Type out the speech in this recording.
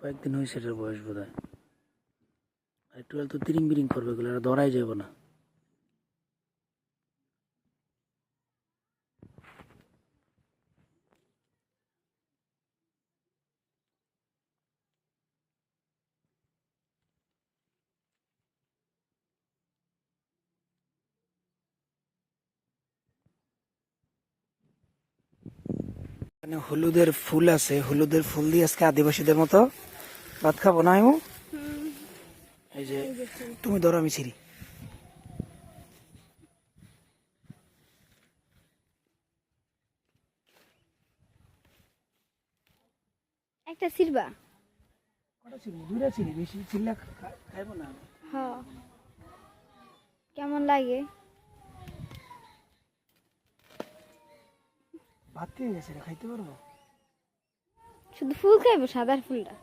কয়েকদিন হয়েছে এটার বয়স বোধ হয় আর একটু তো তিরিং বিরিং করবে, এগুলো ধরাই যাব না। এখানে হলুদের ফুল আছে। হলুদের ফুল দিয়ে আজকে আদিবাসীদের মতো ভাত খাব না আমি এই যে তুমি ধরো আমি ছিড়ি। একটা সিরবা কটা ছিড়ি দুইটা ছিড়ি বেশি ছিড়লে খাইবো না হ। কেমন লাগে? ভাত খেয়ে গেছে খাইতে পারব? শুধু ফুল খাইবো সাদার ফুলটা।